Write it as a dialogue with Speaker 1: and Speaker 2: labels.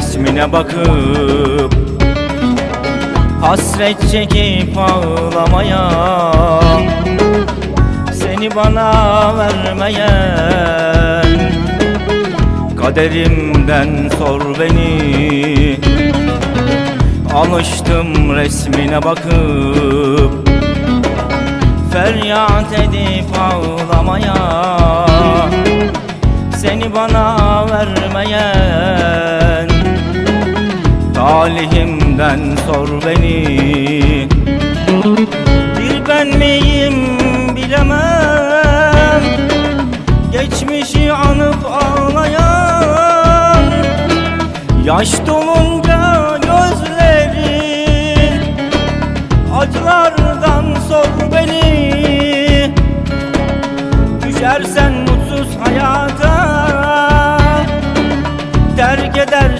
Speaker 1: resmine bakıp Hasret çekip ağlamaya Seni bana vermeyen Kaderimden sor beni. Alıştım resmine bakıp Feryat edip ağlamaya Seni bana vermeyen Halihimden sor beni. Bir ben miyim bilemem. Geçmişi anıp ağlayan Yaş dolunca gözlerin Acılardan sor beni. Düşersen mutsuz hayata Terk eder